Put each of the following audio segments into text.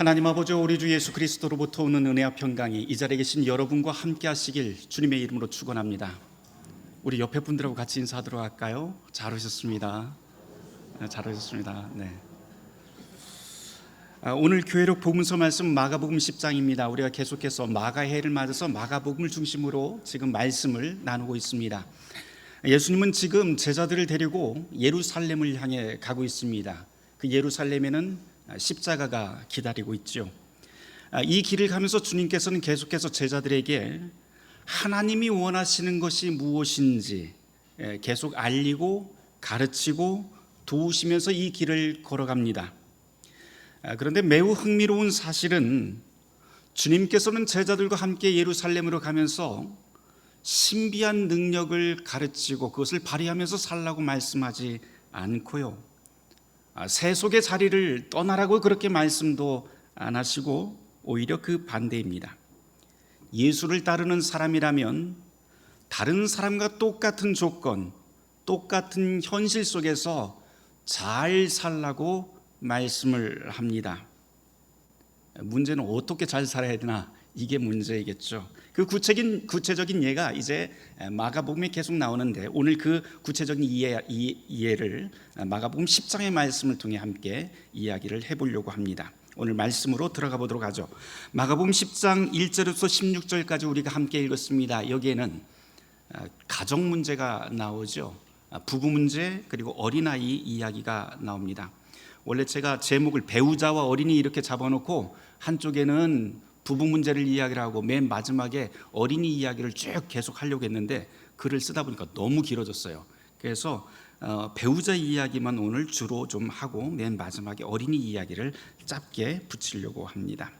하나님 아버지 우리 주 예수 그리스도로부터 오는 은혜와 평강이 이 자리에 계신 여러분과 함께 하시길 주님의 이름으로 축원합니다. 우리 옆에 분들하고 같이 인사하도록 할까요? 잘 오셨습니다. 네, 잘 오셨습니다. 네. 아, 오늘 교회록 복음서 말씀 마가복음 10장입니다. 우리가 계속해서 마가해를 맞아서 마가복음을 중심으로 지금 말씀을 나누고 있습니다. 예수님은 지금 제자들을 데리고 예루살렘을 향해 가고 있습니다. 그 예루살렘에는 십자가가 기다리고 있죠. 아, 이 길을 가면서 주님께서는 계속해서 제자들에게 하나님이 원하시는 것이 무엇인지 예, 계속 알리고 가르치고 도우시면서 이 길을 걸어갑니다. 아, 그런데 매우 흥미로운 사실은 주님께서는 제자들과 함께 예루살렘으로 가면서 신비한 능력을 가르치고 그것을 발휘하면서 살라고 말씀하지 않고요. 아, 세속의 자리를 떠나라고 그렇게 말씀도 안 하시고 오히려 그 반대입니다. 예수를 따르는 사람이라면 다른 사람과 똑같은 조건, 똑같은 현실 속에서 잘 살라고 말씀을 합니다. 문제는 어떻게 잘 살아야 되나 이게 문제이겠죠. 그 구체적인 구체적인 예가 이제 마가복음에 계속 나오는데 오늘 그 구체적인 이해 이 해를 마가복음 10장의 말씀을 통해 함께 이야기를 해 보려고 합니다. 오늘 말씀으로 들어가 보도록 하죠. 마가복음 10장 1절부터 16절까지 우리가 함께 읽었습니다. 여기에는 가정 문제가 나오죠. 부부 문제 그리고 어린아이 이야기가 나옵니다. 원래 제가 제목을 배우자와 어린이 이렇게 잡아놓고 한쪽에는 부부 문제를 이야기를 하고 맨 마지막에 어린이 이야기를 쭉 계속 하려고 했는데 글을 쓰다 보니까 너무 길어졌어요. 그래서 어, 배우자 이야기만 오늘 주로 좀 하고 맨 마지막에 어린이 이야기를 짧게 붙이려고 합니다.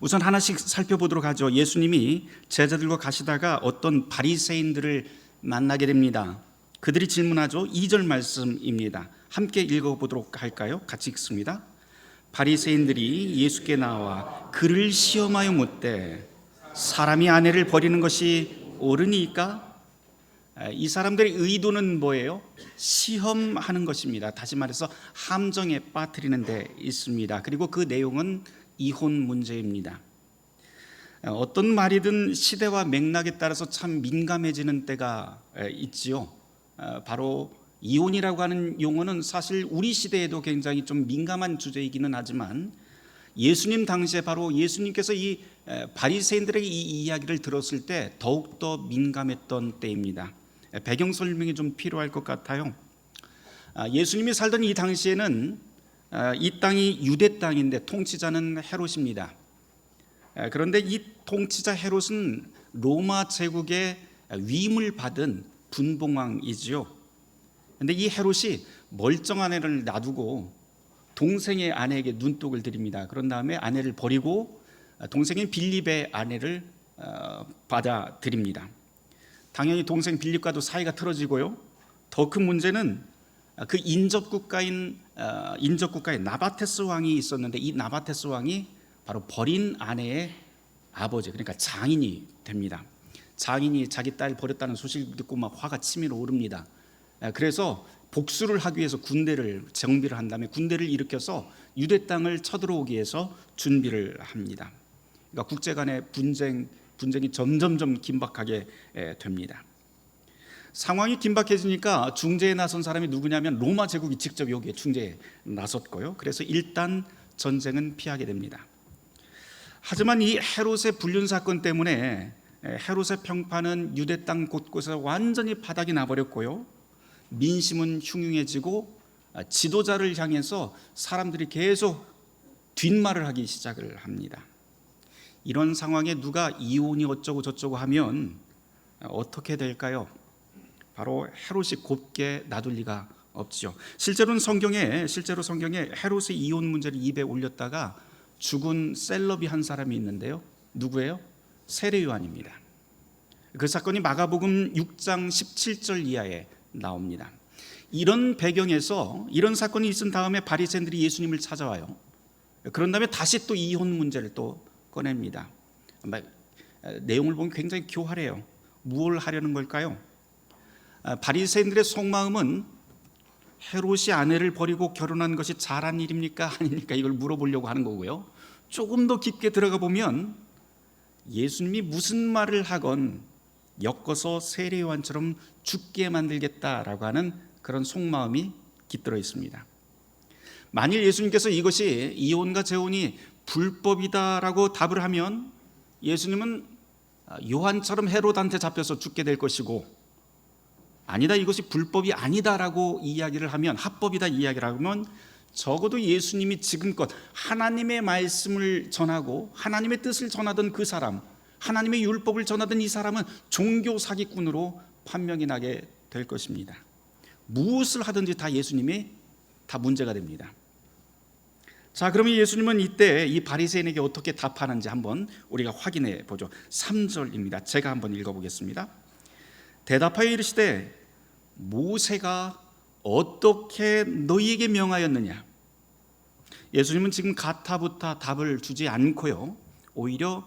우선 하나씩 살펴보도록 하죠. 예수님이 제자들과 가시다가 어떤 바리새인들을 만나게 됩니다. 그들이 질문하죠. 2절 말씀입니다. 함께 읽어 보도록 할까요? 같이 읽습니다. 바리새인들이 예수께 나와 그를 시험하여 묻되 사람이 아내를 버리는 것이 옳으니까 이 사람들의 의도는 뭐예요? 시험하는 것입니다. 다시 말해서 함정에 빠뜨리는 데 있습니다. 그리고 그 내용은 이혼 문제입니다. 어떤 말이든 시대와 맥락에 따라서 참 민감해지는 때가 있지요. 바로 이혼이라고 하는 용어는 사실 우리 시대에도 굉장히 좀 민감한 주제이기는 하지만 예수님 당시에 바로 예수님께서 이 바리새인들에게 이 이야기를 들었을 때 더욱 더 민감했던 때입니다. 배경 설명이 좀 필요할 것 같아요. 아, 예수님이 살던 이 당시에는 아, 이 땅이 유대 땅인데 통치자는 헤롯입니다. 그런데 이 통치자 헤롯은 로마 제국의 위임을 받은 분봉왕이지요. 근데 이 헤롯이 멀쩡한 애를 놔두고 동생의 아내에게 눈독을 들입니다. 그런 다음에 아내를 버리고 동생인 빌립의 아내를 어, 받아들입니다. 당연히 동생 빌립과도 사이가 틀어지고요. 더 큰 문제는 그 인접 국가인 어, 인접 국가에 나바테스 왕이 있었는데 이 나바테스 왕이 바로 버린 아내의 아버지 그러니까 장인이 됩니다. 장인이 자기 딸 버렸다는 소식을 듣고 막 화가 치밀어 오릅니다. 그래서 복수를 하기 위해서 군대를 정비를 한 다음에 군대를 일으켜서 유대 땅을 쳐들어오기 위해서 준비를 합니다. 그러니까 국제 간의 분쟁 분쟁이 점점점 긴박하게 됩니다. 상황이 긴박해지니까 중재에 나선 사람이 누구냐면 로마 제국이 직접 여기에 중재에 나섰고요. 그래서 일단 전쟁은 피하게 됩니다. 하지만 이 헤롯의 불륜 사건 때문에 헤롯의 평판은 유대 땅 곳곳에 완전히 바닥이 나버렸고요. 민심은 흉흉해지고 아, 지도자를 향해서 사람들이 계속 뒷말을 하기 시작을 합니다. 이런 상황에 누가 이혼이 어쩌고 저쩌고 하면 어떻게 될까요? 바로 헤롯이 곱게 놔둘 리가 없죠. 실제로는 성경에 실제로 성경에 헤롯의 이혼 문제를 입에 올렸다가 죽은 셀럽이 한 사람이 있는데요. 누구예요? 세례 요한입니다. 그 사건이 마가복음 6장 17절 이하에 나옵니다. 이런 배경에서 이런 사건이 있은 다음에 바리새인들이 예수님을 찾아와요. 그런 다음에 다시 또 이혼 문제를 또 꺼냅니다. 내용을 보면 굉장히 교활해요. 무엇을 하려는 걸까요? 바리새인들의 속마음은 헤롯이 아내를 버리고 결혼한 것이 잘한 일입니까? 아닙니까? 이걸 물어보려고 하는 거고요. 조금 더 깊게 들어가 보면 예수님이 무슨 말을 하건 엮어서 세례요한처럼 죽게 만들겠다라고 하는 그런 속마음이 깃들어 있습니다. 만일 예수님께서 이것이 이혼과 재혼이 불법이다라고 답을 하면 예수님은 요한처럼 헤롯한테 잡혀서 죽게 될 것이고 아니다 이것이 불법이 아니다라고 이야기를 하면 합법이다 이야기를 하면 적어도 예수님이 지금껏 하나님의 말씀을 전하고 하나님의 뜻을 전하던 그 사람 하나님의 율법을 전하던 이 사람은 종교 사기꾼으로 판명이 나게 될 것입니다. 무엇을 하든지 다 예수님이 다 문제가 됩니다. 자, 그러면 예수님은 이때 이 바리새인에게 어떻게 답하는지 한번 우리가 확인해 보죠. 3절입니다. 제가 한번 읽어 보겠습니다. 대답하여 이르시되 모세가 어떻게 너희에게 명하였느냐? 예수님은 지금 가타부타 답을 주지 않고요. 오히려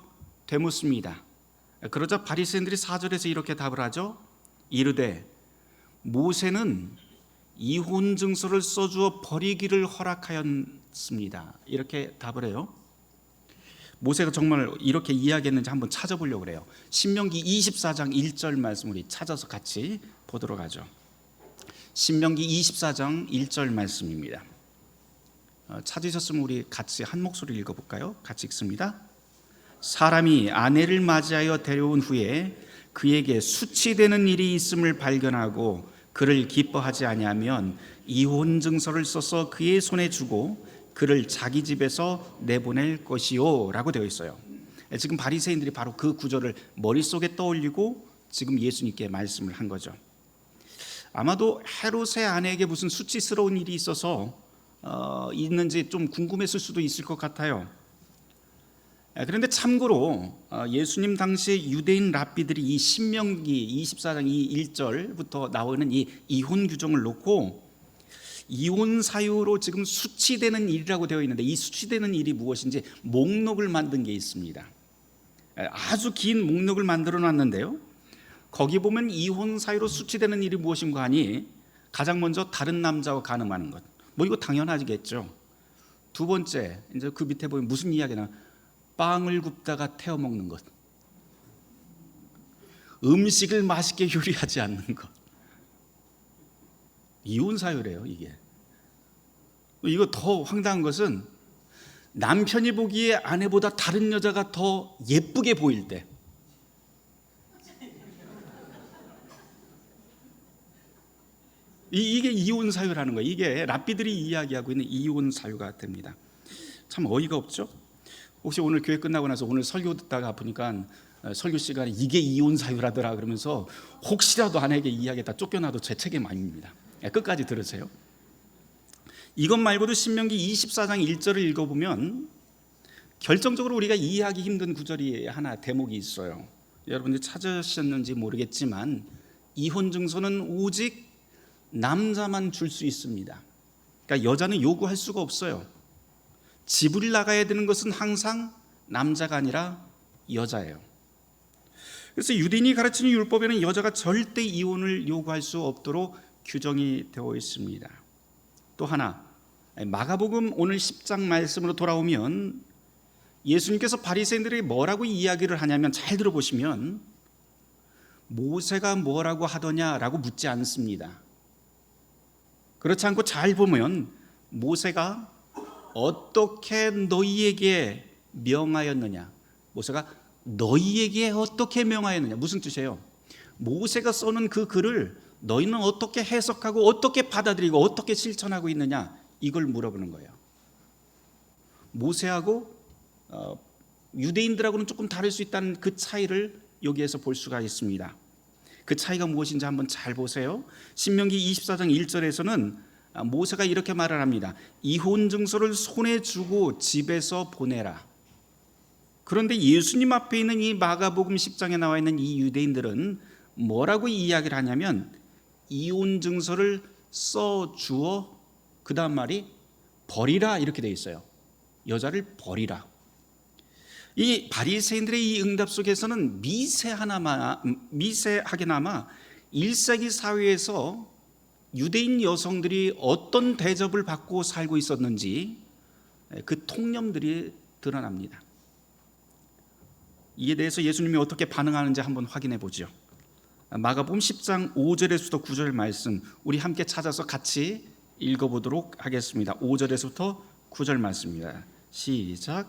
되묻습니다. 그러자 바리새인들이 4절에서 이렇게 답을 하죠. 이르되 모세는 이혼 증서를 써주어 버리기를 허락하였습니다. 이렇게 답을 해요. 모세가 정말 이렇게 이야기했는지 한번 찾아보려고 그래요. 신명기 24장 1절 말씀 우리 찾아서 같이 보도록 하죠. 신명기 24장 1절 말씀입니다. 어, 찾으셨으면 우리 같이 한 목소리 읽어볼까요? 같이 읽습니다. 사람이 아내를 맞이하여 데려온 후에 그에게 수치되는 일이 있음을 발견하고 그를 기뻐하지 아니하면 이혼 증서를 써서 그의 손에 주고 그를 자기 집에서 내보낼 것이요라고 되어 있어요. 지금 바리새인들이 바로 그 구절을 머릿속에 떠올리고 지금 예수님께 말씀을 한 거죠. 아마도 헤롯의 아내에게 무슨 수치스러운 일이 있어서 어, 있는지 좀 궁금했을 수도 있을 것 같아요. 그런데 참고로 어, 예수님 당시 유대인 랍비들이 이 신명기 24장 이 1절부터 나오는 이 이혼 규정을 놓고 이혼 사유로 지금 수치되는 일이라고 되어 있는데 이 수치되는 일이 무엇인지 목록을 만든 게 있습니다. 아주 긴 목록을 만들어 놨는데요. 거기 보면 이혼 사유로 수치되는 일이 무엇인가 하니 가장 먼저 다른 남자와 간음하는 것. 뭐 이거 당연하겠죠. 두 번째 이제 그 밑에 보면 무슨 이야기나 빵을 굽다가 태워 먹는 것. 음식을 맛있게 요리하지 않는 것. 이혼 사유래요, 이게. 이거 더 황당한 것은 남편이 보기에 아내보다 다른 여자가 더 예쁘게 보일 때. 이, 이게 이혼 사유라는 거예요. 이게 랍비들이 이야기하고 있는 이혼 사유가 됩니다. 참 어이가 없죠? 혹시 오늘 교회 끝나고 나서 오늘 설교 듣다가 보니까 어, 설교 시간에 이게 이혼 사유라더라 그러면서 혹시라도 아내에게 이야기했다 쫓겨나도 제 책임 아닙니다. 예, 끝까지 들으세요. 이것 말고도 신명기 24장 1절을 읽어보면 결정적으로 우리가 이해하기 힘든 구절이 하나 대목이 있어요. 여러분들 찾으셨는지 모르겠지만 이혼 증서는 오직 남자만 줄 수 있습니다. 그러니까 여자는 요구할 수가 없어요. 집을 나가야 되는 것은 항상 남자가 아니라 여자예요. 그래서 유대인이 가르치는 율법에는 여자가 절대 이혼을 요구할 수 없도록 규정이 되어 있습니다. 또 하나 마가복음 오늘 10장 말씀으로 돌아오면 예수님께서 바리새인들에게 뭐라고 이야기를 하냐면 잘 들어보시면 모세가 뭐라고 하더냐라고 묻지 않습니다. 그렇지 않고 잘 보면 모세가 어떻게 너희에게 명하였느냐? 모세가 너희에게 어떻게 명하였느냐? 무슨 뜻이에요? 모세가 써놓은 그 글을 너희는 어떻게 해석하고 어떻게 받아들이고 어떻게 실천하고 있느냐? 이걸 물어보는 거예요. 모세하고 어, 유대인들하고는 조금 다를 수 있다는 그 차이를 여기에서 볼 수가 있습니다. 그 차이가 무엇인지 한번 잘 보세요. 신명기 24장 1절에서는 모세가 이렇게 말을 합니다. 이혼 증서를 손에 주고 집에서 보내라. 그런데 예수님 앞에 있는 이 마가복음 10장에 나와 있는 이 유대인들은 뭐라고 이야기를 하냐면 이혼 증서를 써 주어 그다음 말이 버리라 이렇게 돼 있어요. 여자를 버리라. 이 바리새인들의 이 응답 속에서는 미세 하나마 미세하게나마 1세기 사회에서 유대인 여성들이 어떤 대접을 받고 살고 있었는지 그 통념들이 드러납니다. 이에 대해서 예수님이 어떻게 반응하는지 한번 확인해 보죠. 마가복음 10장 5절에서부터 9절 말씀 우리 함께 찾아서 같이 읽어보도록 하겠습니다. 5절에서부터 9절 말씀입니다. 시작.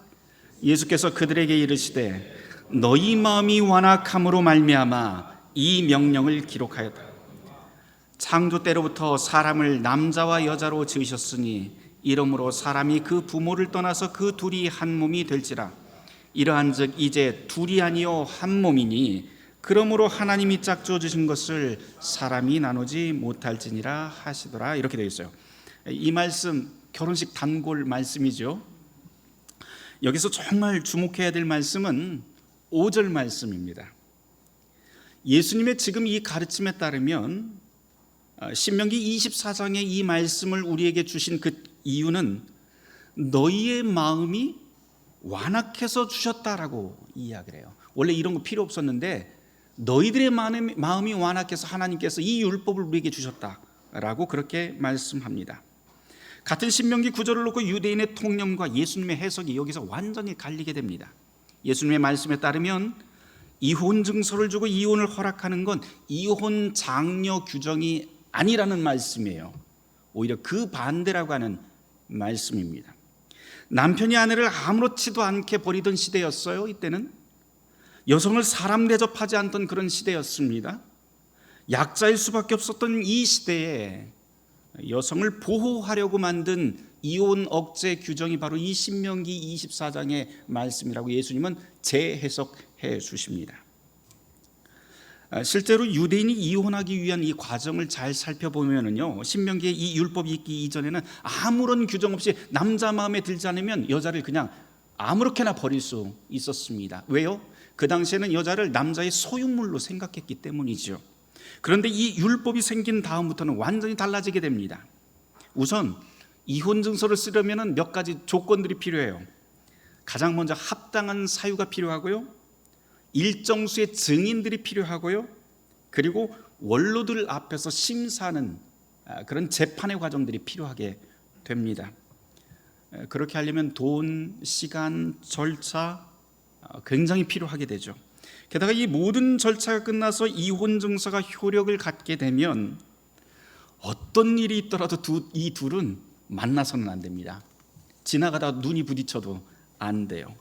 예수께서 그들에게 이르시되 너희 마음이 완악함으로 말미암아 이 명령을 기록하였다. 창조 때로부터 사람을 남자와 여자로 지으셨으니 이러므로 사람이 그 부모를 떠나서 그 둘이 한 몸이 될지라. 이러한즉 이제 둘이 아니요 한 몸이니 그러므로 하나님이 짝져 주신 것을 사람이 나누지 못할지니라 하시더라 이렇게 되어 있어요. 이 말씀 결혼식 단골 말씀이죠. 여기서 정말 주목해야 될 말씀은 5절 말씀입니다. 예수님의 지금 이 가르침에 따르면 어, 신명기 24장의 이 말씀을 우리에게 주신 그 이유는 너희의 마음이 완악해서 주셨다라고 이야기를 해요. 원래 이런 거 필요 없었는데 너희들의 마음이 완악해서 하나님께서 이 율법을 우리에게 주셨다라고 그렇게 말씀합니다. 같은 신명기 구절을 놓고 유대인의 통념과 예수님의 해석이 여기서 완전히 갈리게 됩니다. 예수님의 말씀에 따르면 이혼 증서를 주고 이혼을 허락하는 건 이혼 장려 규정이 아니라는 말씀이에요. 오히려 그 반대라고 하는 말씀입니다. 남편이 아내를 아무렇지도 않게 버리던 시대였어요. 이때는 여성을 사람 대접하지 않던 그런 시대였습니다. 약자일 수밖에 없었던 이 시대에 여성을 보호하려고 만든 이혼 억제 규정이 바로 이 신명기 24장의 말씀이라고 예수님은 재해석해 주십니다. 아, 실제로 유대인이 이혼하기 위한 이 과정을 잘 살펴보면은요 신명기의 이 율법이 있기 이전에는 아무런 규정 없이 남자 마음에 들지 않으면 여자를 그냥 아무렇게나 버릴 수 있었습니다. 왜요? 그 당시에는 여자를 남자의 소유물로 생각했기 때문이죠. 그런데 이 율법이 생긴 다음부터는 완전히 달라지게 됩니다. 우선 이혼 증서를 쓰려면 몇 가지 조건들이 필요해요. 가장 먼저 합당한 사유가 필요하고요. 일정 수의 증인들이 필요하고요. 그리고 원로들 앞에서 심사하는 아, 그런 재판의 과정들이 필요하게 됩니다. 그렇게 하려면 돈, 시간, 절차 아, 굉장히 필요하게 되죠. 게다가 이 모든 절차가 끝나서 이혼 증서가 효력을 갖게 되면 어떤 일이 있더라도 두, 이 둘은 만나서는 안 됩니다. 지나가다 눈이 부딪혀도 안 돼요.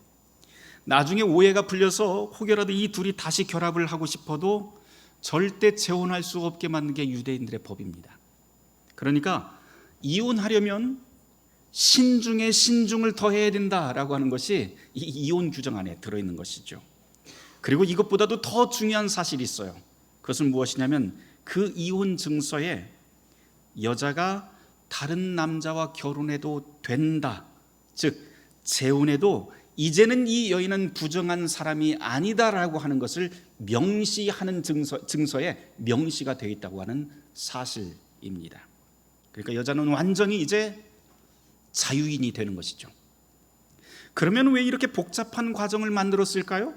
나중에 오해가 풀려서 혹여라도 이 둘이 다시 결합을 하고 싶어도 절대 재혼할 수 없게 만든 게 유대인들의 법입니다. 그러니까 이혼하려면 신중에 신중을 더해야 된다라고 하는 것이 이 이혼 규정 안에 들어 있는 것이죠. 그리고 이것보다도 더 중요한 사실이 있어요. 그것은 무엇이냐면 그 이혼 증서에 여자가 다른 남자와 결혼해도 된다. 즉 재혼해도 이제는 이 여인은 부정한 사람이 아니다라고 하는 것을 명시하는 증서, 증서에 명시가 되어 있다고 하는 사실입니다. 그러니까 여자는 완전히 이제 자유인이 되는 것이죠. 그러면 왜 이렇게 복잡한 과정을 만들었을까요?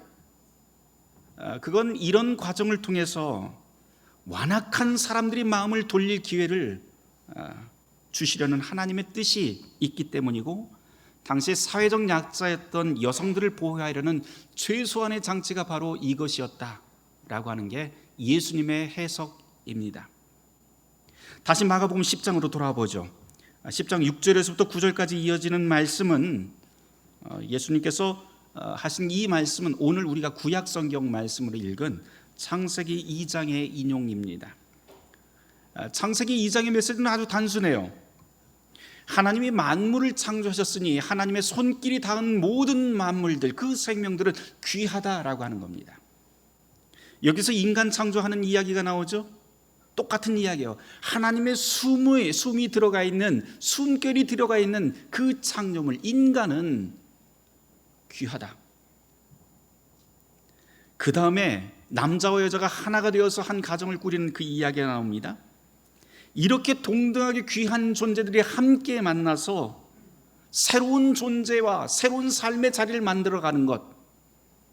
아, 그건 이런 과정을 통해서 완악한 사람들이 마음을 돌릴 기회를 아, 주시려는 하나님의 뜻이 있기 때문이고 당시 사회적 약자였던 여성들을 보호하려는 최소한의 장치가 바로 이것이었다라고 하는 게 예수님의 해석입니다. 다시 마가복음 10장으로 돌아와 보죠. 10장 6절에서부터 9절까지 이어지는 말씀은 어, 예수님께서 어, 하신 이 말씀은 오늘 우리가 구약 성경 말씀으로 읽은 창세기 2장의 인용입니다. 아, 창세기 2장의 메시지는 아주 단순해요. 하나님이 만물을 창조하셨으니 하나님의 손길이 닿은 모든 만물들 그 생명들은 귀하다라고 하는 겁니다. 여기서 인간 창조하는 이야기가 나오죠. 똑같은 이야기예요. 하나님의 숨이 숨이 들어가 있는 숨결이 들어가 있는 그 창조물 인간은 귀하다. 그 다음에 남자와 여자가 하나가 되어서 한 가정을 꾸리는 그 이야기가 나옵니다. 이렇게 동등하게 귀한 존재들이 함께 만나서 새로운 존재와 새로운 삶의 자리를 만들어 가는 것.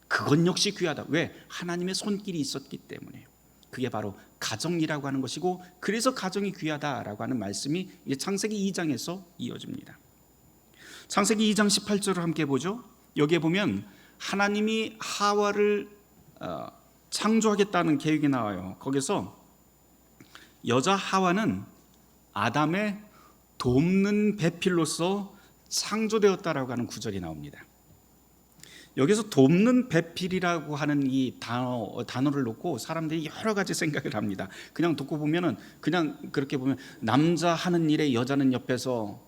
그건 역시 귀하다. 왜? 하나님의 손길이 있었기 때문에요. 그게 바로 가정이라고 하는 것이고 그래서 가정이 귀하다라고 하는 말씀이 창세기 2장에서 이어집니다. 창세기 2장 18절을 함께 보죠. 여기에 보면 하나님이 하와를 어, 창조하겠다는 계획이 나와요. 거기서 여자 하와는 아담의 돕는 배필로서 창조되었다라고 하는 구절이 나옵니다. 여기서 돕는 배필이라고 하는 이 단어 단어를 놓고 사람들이 여러 가지 생각을 합니다. 그냥 듣고 보면은 그냥 그렇게 보면 남자 하는 일에 여자는 옆에서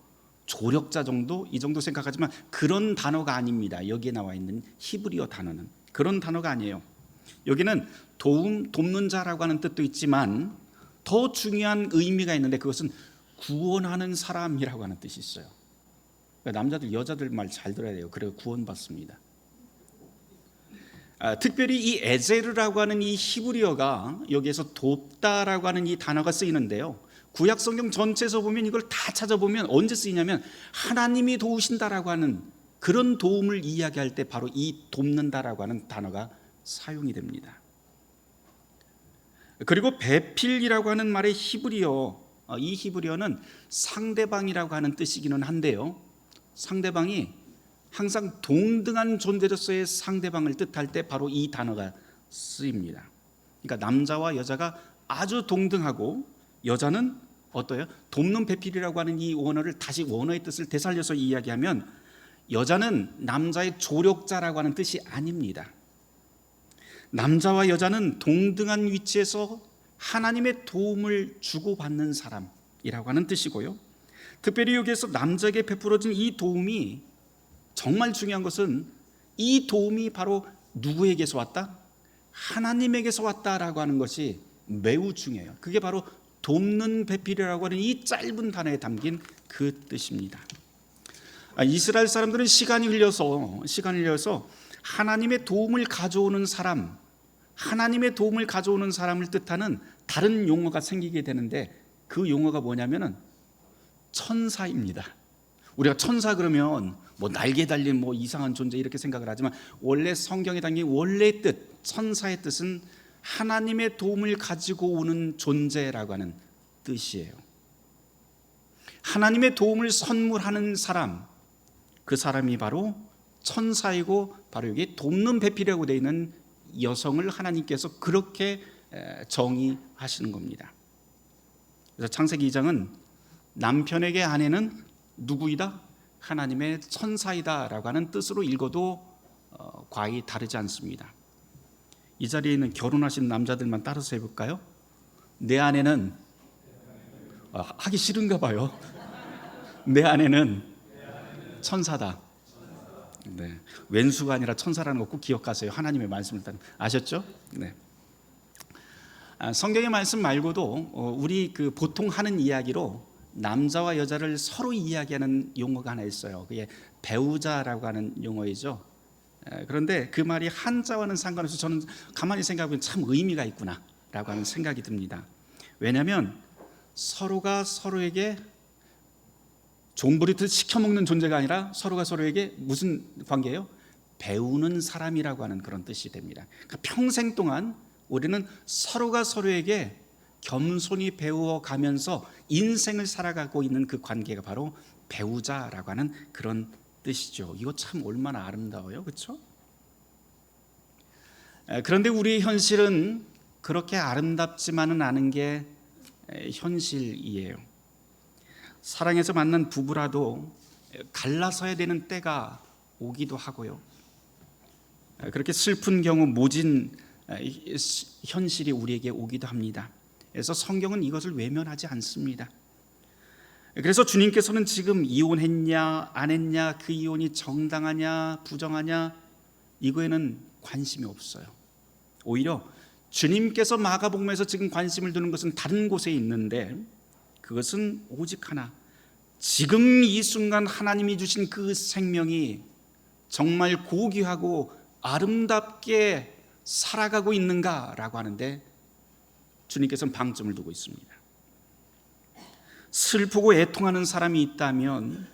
조력자 정도 이 정도 생각하지만 그런 단어가 아닙니다. 여기에 나와 있는 히브리어 단어는 그런 단어가 아니에요. 여기는 도움 돕는 자라고 하는 뜻도 있지만 더 중요한 의미가 있는데 그것은 구원하는 사람이라고 하는 뜻이 있어요. 그러니까 남자들 여자들 말 잘 들어야 돼요. 그래야 구원받습니다. 아, 특별히 이 에제르라고 하는 이 히브리어가 여기에서 돕다라고 하는 이 단어가 쓰이는데요. 구약 성경 전체에서 보면 이걸 다 찾아보면 언제 쓰이냐면 하나님이 도우신다라고 하는 그런 도움을 이야기할 때 바로 이 돕는다라고 하는 단어가 사용이 됩니다. 그리고 배필이라고 하는 말의 히브리어 어, 이 히브리어는 상대방이라고 하는 뜻이기는 한데요. 상대방이 항상 동등한 존재로서의 상대방을 뜻할 때 바로 이 단어가 쓰입니다. 그러니까 남자와 여자가 아주 동등하고 여자는 어떠요? 돕는 배필이라고 하는 이 원어를 다시 원어의 뜻을 되살려서 이야기하면 여자는 남자의 조력자라고 하는 뜻이 아닙니다. 남자와 여자는 동등한 위치에서 하나님의 도움을 주고받는 사람이라고 하는 뜻이고요. 특별히 여기에서 남자에게 베풀어진 이 도움이 정말 중요한 것은 이 도움이 바로 누구에게서 왔다? 하나님에게서 왔다라고 하는 것이 매우 중요해요. 그게 바로 돕는 배필이라고 하는 이 짧은 단어에 담긴 그 뜻입니다. 아, 이스라엘 사람들은 시간이 흘려서 시간이 흘려서 하나님의 도움을 가져오는 사람, 하나님의 도움을 가져오는 사람을 뜻하는 다른 용어가 생기게 되는데 그 용어가 뭐냐면은 천사입니다. 우리가 천사 그러면 뭐 날개 달린 뭐 이상한 존재 이렇게 생각을 하지만 원래 성경에 담긴 원래의 뜻, 천사의 뜻은 하나님의 도움을 가지고 오는 존재라고 하는 뜻이에요. 하나님의 도움을 선물하는 사람, 그 사람이 바로 천사이고 바로 여기 돕는 배필이라고 되어 있는 여성을 하나님께서 그렇게 정의하시는 겁니다. 그래서 창세기 2장은 남편에게 아내는 누구이다? 하나님의 천사이다라고 하는 뜻으로 읽어도 어, 과히 다르지 않습니다. 이 자리에 있는 결혼하신 남자들만 따라서 해볼까요? 내 아내는 아, 하기 싫은가 봐요. 내 아내는 천사다. 네. 왼수가 아니라 천사라는 거 꼭 기억하세요. 하나님의 말씀을 따 아셨죠? 네. 아, 성경의 말씀 말고도 어, 우리 그 보통 하는 이야기로 남자와 여자를 서로 이야기하는 용어가 하나 있어요. 그게 배우자라고 하는 용어이죠. 그런데 그 말이 한자와는 상관없이 저는 가만히 생각해보면 참 의미가 있구나라고 하는 생각이 듭니다. 왜냐하면 서로가 서로에게 종부리듯 시켜먹는 존재가 아니라 서로가 서로에게 무슨 관계예요? 배우는 사람이라고 하는 그런 뜻이 됩니다. 그러니까 평생 동안 우리는 서로가 서로에게 겸손히 배워 가면서 인생을 살아가고 있는 그 관계가 바로 배우자라고 하는 그런 뜻이죠. 이거 참 얼마나 아름다워요. 그렇죠? 그런데 우리의 현실은 그렇게 아름답지만은 않은 게 현실이에요. 사랑해서 만난 부부라도 갈라서야 되는 때가 오기도 하고요. 그렇게 슬픈 경우 모진 현실이 우리에게 오기도 합니다. 그래서 성경은 이것을 외면하지 않습니다. 그래서 주님께서는 지금 이혼했냐 안 했냐 그 이혼이 정당하냐 부정하냐 이거에는 관심이 없어요. 오히려 주님께서 마가복음에서 지금 관심을 두는 것은 다른 곳에 있는데 그것은 오직 하나 지금 이 순간 하나님이 주신 그 생명이 정말 고귀하고 아름답게 살아가고 있는가라고 하는데 주님께서는 방점을 두고 있습니다. 슬프고 애통하는 사람이 있다면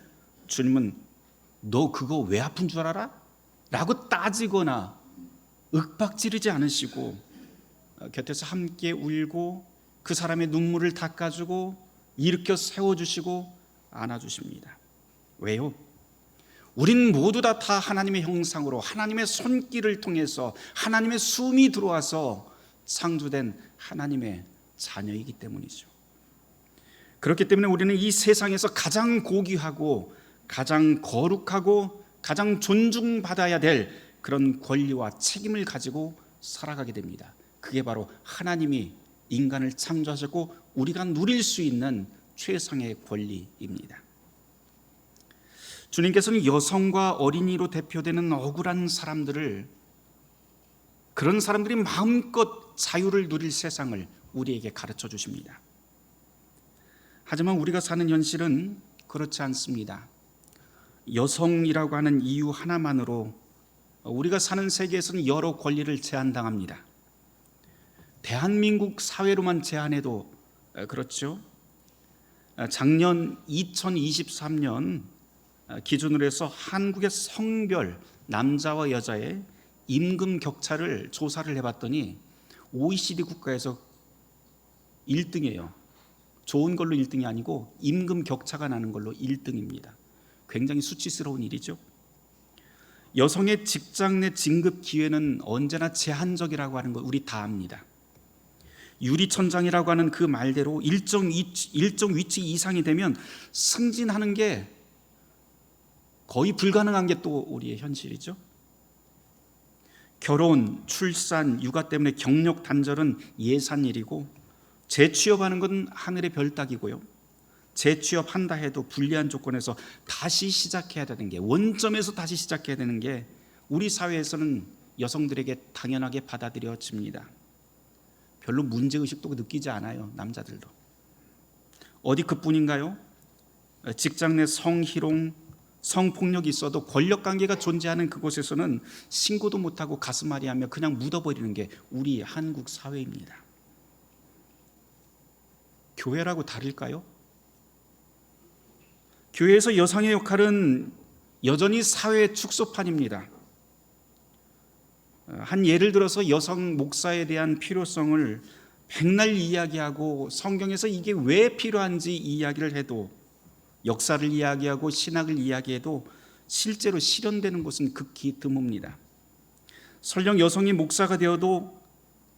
주님은 너 그거 왜 아픈 줄 알아? 라고 따지거나 윽박지르지 않으시고 어, 곁에서 함께 울고 그 사람의 눈물을 닦아주고 일으켜 세워주시고 안아주십니다. 왜요? 우린 모두 다, 다 하나님의 형상으로 하나님의 손길을 통해서 하나님의 숨이 들어와서 창조된 하나님의 자녀이기 때문이죠. 그렇기 때문에 우리는 이 세상에서 가장 고귀하고 가장 거룩하고 가장 존중받아야 될 그런 권리와 책임을 가지고 살아가게 됩니다. 그게 바로 하나님이 인간을 창조하셨고 우리가 누릴 수 있는 최상의 권리입니다. 주님께서는 여성과 어린이로 대표되는 억울한 사람들을 그런 사람들이 마음껏 자유를 누릴 세상을 우리에게 가르쳐 주십니다. 하지만 우리가 사는 현실은 그렇지 않습니다. 여성이라고 하는 이유 하나만으로 우리가 사는 세계에서는 여러 권리를 제한당합니다. 대한민국 사회로만 제한해도 그렇죠. 작년 2023년 기준으로 해서 한국의 성별 남자와 여자의 임금 격차를 조사를 해봤더니 OECD 국가에서 1등이에요. 좋은 걸로 1등이 아니고 임금 격차가 나는 걸로 1등입니다. 굉장히 수치스러운 일이죠. 여성의 직장 내 진급 기회는 언제나 제한적이라고 하는 거 우리 다 압니다. 유리천장이라고 하는 그 말대로 일정 위치, 일정 위치 이상이 되면 승진하는 게 거의 불가능한 게 또 우리의 현실이죠. 결혼, 출산, 육아 때문에 경력 단절은 예산일이고 재취업하는 건 하늘의 별 따기고요. 재취업한다 해도 불리한 조건에서 다시 시작해야 되는 게 원점에서 다시 시작해야 되는 게 우리 사회에서는 여성들에게 당연하게 받아들여집니다. 별로 문제 의식도 느끼지 않아요. 남자들도. 어디 그뿐인가요? 직장 내 성희롱, 성폭력이 있어도 권력 관계가 존재하는 그곳에서는 신고도 못하고 가슴앓이하며 그냥 묻어버리는 게 우리 한국 사회입니다. 교회라고 다를까요? 교회에서 여성의 역할은 여전히 사회 축소판입니다. 한 예를 들어서 여성 목사에 대한 필요성을 백날 이야기하고 성경에서 이게 왜 필요한지 이야기를 해도 역사를 이야기하고 신학을 이야기해도 실제로 실현되는 곳은 극히 드뭅니다. 설령 여성이 목사가 되어도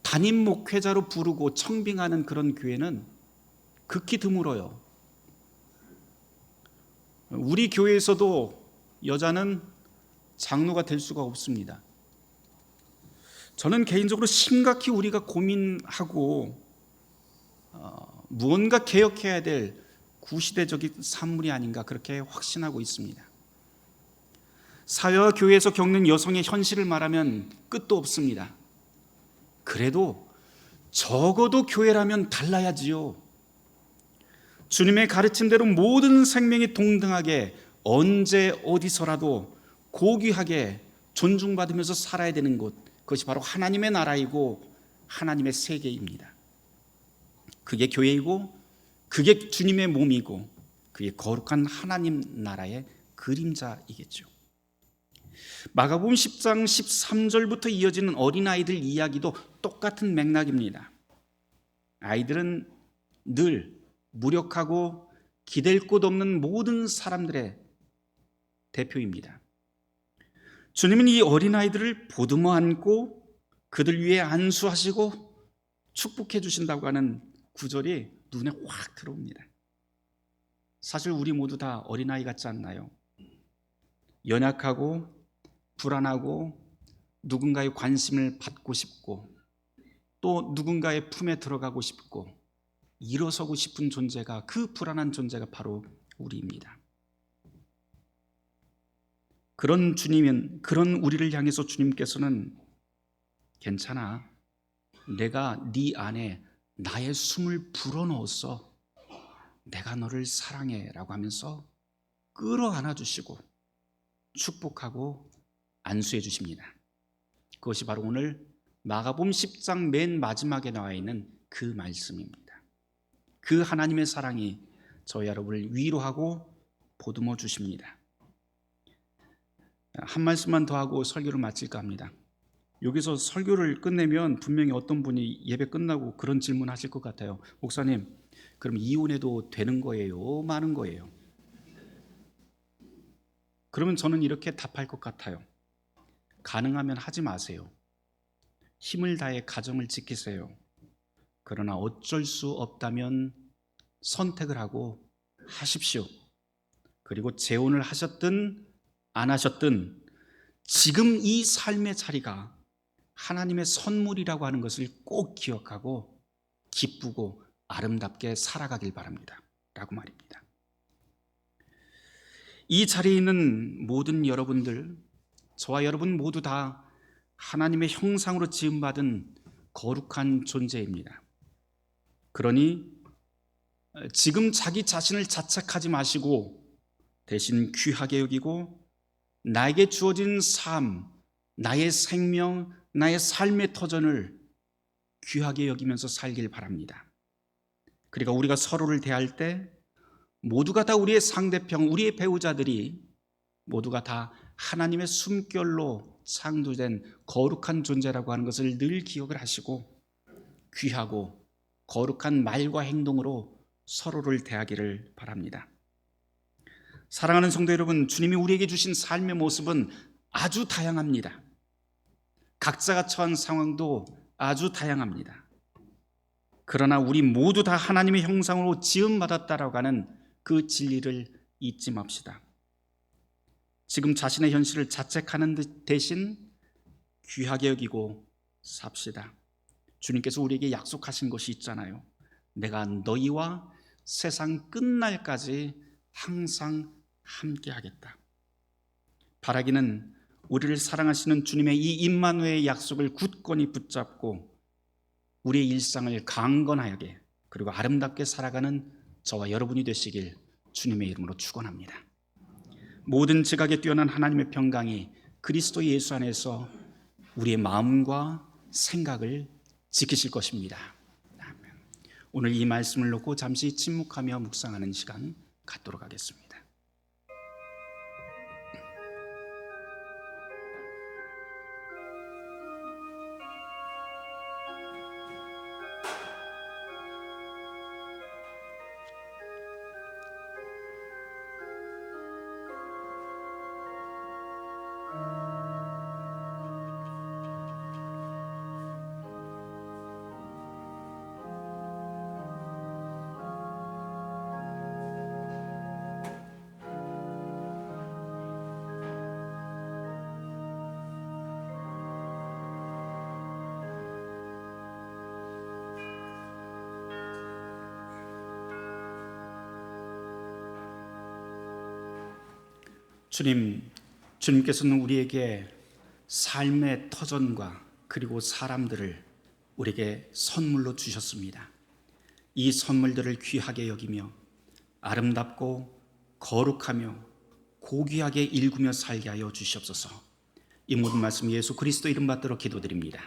담임 목회자로 부르고 청빙하는 그런 교회는 극히 드물어요. 우리 교회에서도 여자는 장로가 될 수가 없습니다. 저는 개인적으로 심각히 우리가 고민하고 어, 무언가 개혁해야 될 구시대적인 산물이 아닌가 그렇게 확신하고 있습니다. 사회와 교회에서 겪는 여성의 현실을 말하면 끝도 없습니다. 그래도 적어도 교회라면 달라야지요. 주님의 가르침대로 모든 생명이 동등하게 언제 어디서라도 고귀하게 존중받으면서 살아야 되는 곳 그것이 바로 하나님의 나라이고 하나님의 세계입니다. 그게 교회이고 그게 주님의 몸이고 그게 거룩한 하나님 나라의 그림자이겠죠. 마가복음 10장 13절부터 이어지는 어린아이들 이야기도 똑같은 맥락입니다. 아이들은 늘 무력하고 기댈 곳 없는 모든 사람들의 대표입니다. 주님은 이 어린아이들을 보듬어 안고 그들 위에 안수하시고 축복해 주신다고 하는 구절이 눈에 확 들어옵니다. 사실 우리 모두 다 어린아이 같지 않나요? 연약하고 불안하고 누군가의 관심을 받고 싶고 또 누군가의 품에 들어가고 싶고 일어서고 싶은 존재가 그 불안한 존재가 바로 우리입니다. 그런 주님은 그런 우리를 향해서 주님께서는 괜찮아. 내가 네 안에 나의 숨을 불어넣었어. 내가 너를 사랑해라고 하면서 끌어안아 주시고 축복하고 안수해 주십니다. 그것이 바로 오늘 마가복음 10장 맨 마지막에 나와 있는 그 말씀입니다. 그 하나님의 사랑이 저희 여러분을 위로하고 보듬어 주십니다. 한 말씀만 더 하고 설교를 마칠까 합니다. 여기서 설교를 끝내면 분명히 어떤 분이 예배 끝나고 그런 질문 하실 것 같아요. 목사님, 그럼 이혼해도 되는 거예요? 많은 거예요? 그러면 저는 이렇게 답할 것 같아요. 가능하면 하지 마세요. 힘을 다해 가정을 지키세요. 그러나 어쩔 수 없다면 선택을 하고 하십시오. 그리고 재혼을 하셨든 안 하셨든 지금 이 삶의 자리가 하나님의 선물이라고 하는 것을 꼭 기억하고 기쁘고 아름답게 살아가길 바랍니다. 라고 말입니다. 이 자리에 있는 모든 여러분들, 저와 여러분 모두 다 하나님의 형상으로 지음받은 거룩한 존재입니다. 그러니 지금 자기 자신을 자책하지 마시고 대신 귀하게 여기고 나에게 주어진 삶, 나의 생명, 나의 삶의 터전을 귀하게 여기면서 살길 바랍니다. 그러니까 우리가 서로를 대할 때 모두가 다 우리의 상대편, 우리의 배우자들이 모두가 다 하나님의 숨결로 창조된 거룩한 존재라고 하는 것을 늘 기억을 하시고 귀하고 거룩한 말과 행동으로 서로를 대하기를 바랍니다. 사랑하는 성도 여러분, 주님이 우리에게 주신 삶의 모습은 아주 다양합니다. 각자가 처한 상황도 아주 다양합니다. 그러나 우리 모두 다 하나님의 형상으로 지음받았다라고 하는 그 진리를 잊지 맙시다. 지금 자신의 현실을 자책하는 대신 귀하게 여기고 삽시다. 주님께서 우리에게 약속하신 것이 있잖아요. 내가 너희와 세상 끝날까지 항상 함께 하겠다. 바라기는 우리를 사랑하시는 주님의 이 임만회의 약속을 굳건히 붙잡고 우리의 일상을 강건하게 그리고 아름답게 살아가는 저와 여러분이 되시길 주님의 이름으로 축원합니다. 모든 지각에 뛰어난 하나님의 평강이 그리스도 예수 안에서 우리의 마음과 생각을 지키실 것입니다. 오늘 이 말씀을 놓고 잠시 침묵하며 묵상하는 시간 갖도록 하겠습니다. 주님, 주님께서는 우리에게 삶의 터전과 그리고 사람들을 우리에게 선물로 주셨습니다. 이 선물들을 귀하게 여기며 아름답고 거룩하며 고귀하게 일구며 살게 하여 주시옵소서. 이 모든 말씀 예수 그리스도 이름 받들어 기도드립니다.